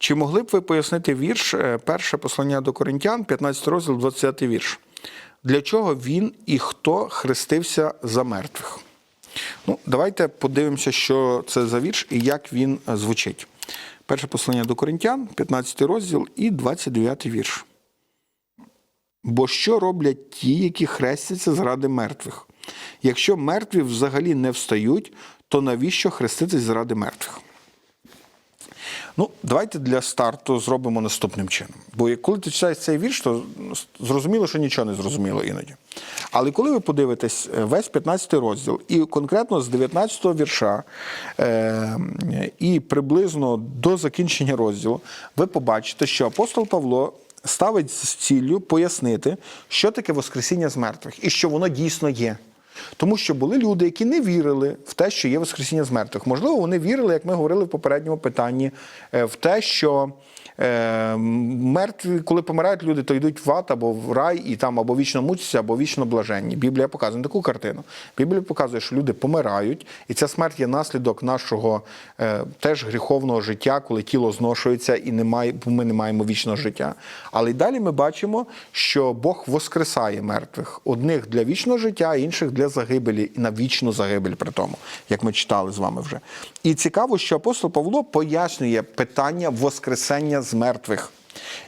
Чи могли б ви пояснити вірш, е, перше послання до Коринтян, 15 розділ, 20 вірш? Для чого він і хто хрестився за мертвих? Ну, давайте подивимося, що це за вірш і як він е, звучить. Перше послання до Коринтян, 15 розділ і 29 вірш. Бо що роблять ті, які хрестяться заради мертвих? Якщо мертві взагалі не встають, то навіщо хреститись заради мертвих? Ну, давайте для старту зробимо наступним чином. Бо коли ти читаєш цей вірш, то зрозуміло, що нічого не зрозуміло іноді. Але коли ви подивитесь е, весь 15 розділ, і конкретно з 19 вірша е, і приблизно до закінчення розділу, ви побачите, що апостол Павло ставить з ціллю пояснити, що таке Воскресіння з мертвих і що воно дійсно є. Тому що були люди, які не вірили в те, що є Воскресіння з мертвих. Можливо, вони вірили, як ми говорили в попередньому питанні, е, в те, що мертві, коли помирають люди, то йдуть в ад або в рай, і там або вічно мучаться, або вічно блаженні. Біблія показує таку картину. Біблія показує, що люди помирають, і ця смерть є наслідок нашого е, теж гріховного життя, коли тіло зношується і немає, ми не маємо вічного життя. Але й далі ми бачимо, що Бог воскресає мертвих одних для вічного життя, інших для загибелі і на вічну загибель при тому, як ми читали з вами вже. І цікаво, що апостол Павло пояснює питання воскресення з мертвих.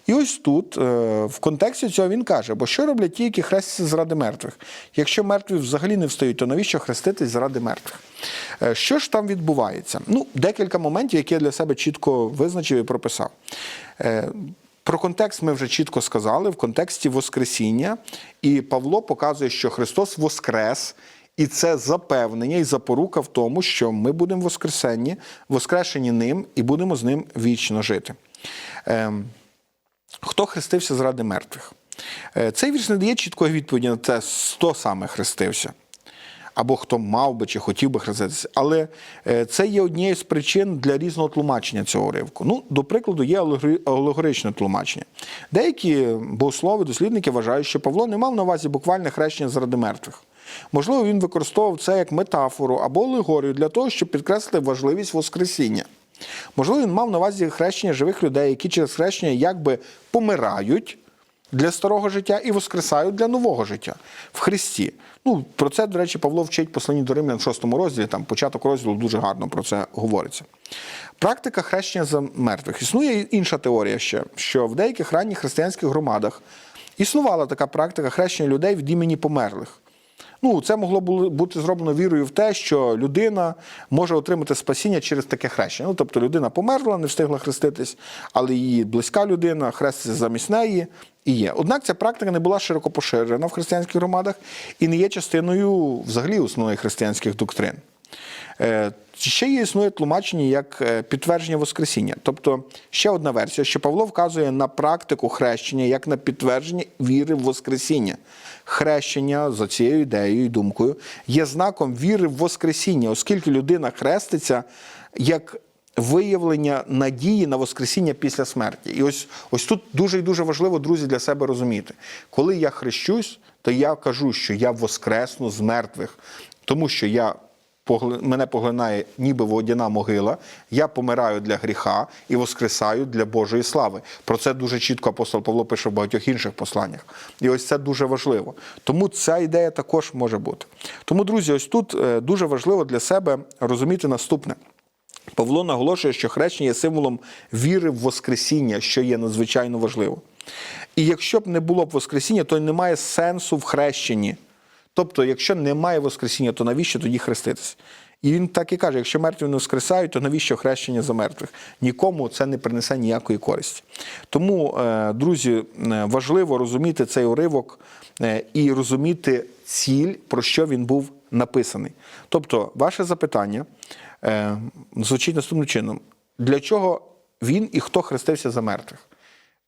І ось тут, е, в контексті цього, він каже: бо що роблять ті, які хрестяться заради мертвих? Якщо мертві взагалі не встають, то навіщо хреститись заради мертвих? Е, Що ж там відбувається? Ну, декілька моментів, які я для себе чітко визначив і прописав. Е, Про контекст ми вже чітко сказали в контексті Воскресіння, і Павло показує, що Христос воскрес, і це запевнення і запорука в тому, що ми будемо воскресенні, воскрешені ним і будемо з ним вічно жити. Ем, Хто хрестився заради мертвих? Е, Цей вірш не дає чіткої відповіді на те, хто саме хрестився. Або хто мав би чи хотів би хреститися. Але е, це є однією з причин для різного тлумачення цього уривку. Ну, до прикладу, є алегоричне тлумачення. Деякі богослови, дослідники вважають, що Павло не мав на увазі буквальне хрещення заради мертвих. Можливо, він використовував це як метафору або алегорію для того, щоб підкреслити важливість Воскресіння. Можливо, він мав на увазі хрещення живих людей, які через хрещення якби помирають для старого життя і воскресають для нового життя в Христі. Ну, про це, до речі, Павло вчить посланні до Римлян в шостому розділі, там початок розділу дуже гарно про це говориться. Практика хрещення за мертвих. Існує інша теорія ще, що в деяких ранніх християнських громадах існувала така практика хрещення людей від імені померлих. Ну, це могло бути зроблено вірою в те, що людина може отримати спасіння через таке хрещення. Ну, тобто людина померла, не встигла хреститись, але її близька людина хреститься замість неї і є. Однак ця практика не була широко поширена в християнських громадах і не є частиною взагалі основних християнських доктрин. Е, Ще є існує тлумачення як е, підтвердження Воскресіння. Тобто ще одна версія, що Павло вказує на практику хрещення як на підтвердження віри в Воскресіння. Хрещення за цією ідеєю і думкою є знаком віри в Воскресіння, оскільки людина хреститься як виявлення надії на Воскресіння після смерті. І ось, ось тут дуже і дуже важливо, друзі, для себе розуміти. Коли я хрещусь, то я кажу, що я воскресну з мертвих, тому що я мене поглинає ніби водяна могила, я помираю для гріха і воскресаю для Божої слави. Про це дуже чітко апостол Павло пише в багатьох інших посланнях. І ось це дуже важливо. Тому ця ідея також може бути. Тому, друзі, ось тут е, дуже важливо для себе розуміти наступне. Павло наголошує, що хрещення є символом віри в Воскресіння, що є надзвичайно важливо. І якщо б не було б Воскресіння, то немає сенсу в хрещенні. Тобто, якщо немає Воскресіння, то навіщо тоді хреститись? І він так і каже: якщо мертві не воскресають, то навіщо хрещення за мертвих? Нікому це не принесе ніякої користі. Тому, е, друзі, е, важливо розуміти цей уривок е, і розуміти ціль, про що він був написаний. Тобто, ваше запитання звучить наступним чином: для чого він і хто хрестився за мертвих?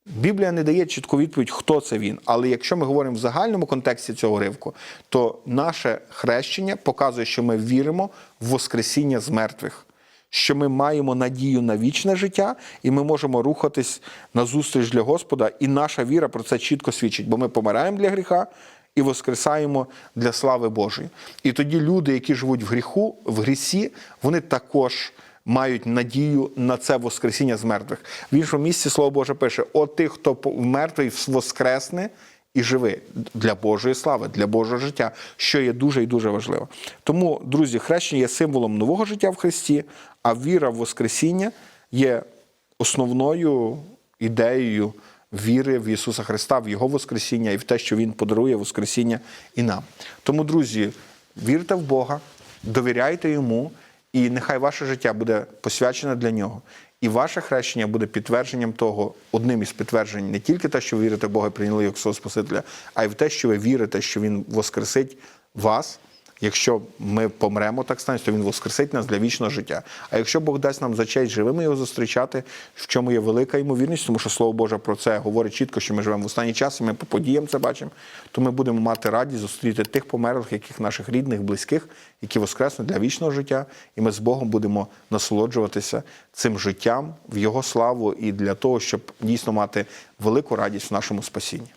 Біблія не дає чітку відповідь, хто це він. Але якщо ми говоримо в загальному контексті цього ривку, то наше хрещення показує, що ми віримо в Воскресіння з мертвих, що ми маємо надію на вічне життя, і ми можемо рухатись на зустріч для Господа. І наша віра про це чітко свідчить, бо ми помираємо для гріха. І воскресаємо для слави Божої. І тоді люди, які живуть в гріху, в грісі, вони також мають надію на це Воскресіння з мертвих. В іншому місці Слово Боже пише: от тих, хто мертвий воскресне і живи для Божої слави, для Божого життя, що є дуже і дуже важливо. Тому, друзі, хрещення є символом нового життя в Христі, а віра в Воскресіння є основною ідеєю віри в Ісуса Христа, в Його Воскресіння і в те, що Він подарує Воскресіння і нам. Тому, друзі, вірте в Бога, довіряйте Йому, і нехай ваше життя буде посвячене для нього. І ваше хрещення буде підтвердженням того, одним із підтверджень не тільки те, що ви вірите в Бога і прийняли як Спасителя, а й в те, що ви вірите, що Він воскресить вас. Якщо ми помремо, так станеться, то він воскресить нас для вічного життя. А якщо Бог дасть нам за честь живими його зустрічати, в чому є велика ймовірність, тому що Слово Боже про це говорить чітко, що ми живемо в останній час, і ми по подіям це бачимо, то ми будемо мати радість зустріти тих померлих, яких наших рідних, близьких, які воскреснуть для вічного життя, і ми з Богом будемо насолоджуватися цим життям в Його славу і для того, щоб дійсно мати велику радість в нашому спасінні.